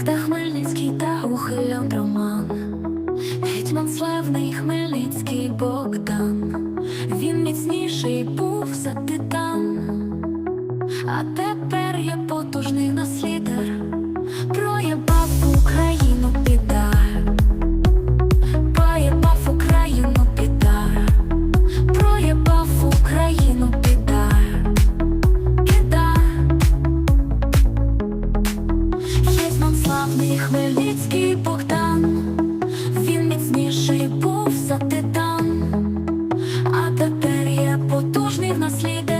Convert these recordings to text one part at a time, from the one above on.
Богдан Хмельницький та ухилян Роман, Гетьман славний Хмельницький Богдан, він міцніший був за титан, а тепер є потужний наслідер, Хмельницький Богдан, він міцніший був за титан, а тепер є потужний в проєбав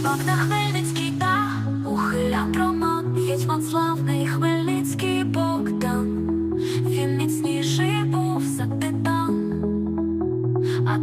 Хлоп на Хмельницький та ухиляв Роман Гетьман славний Хмельницький Богдан. Він міцніший був за титан. А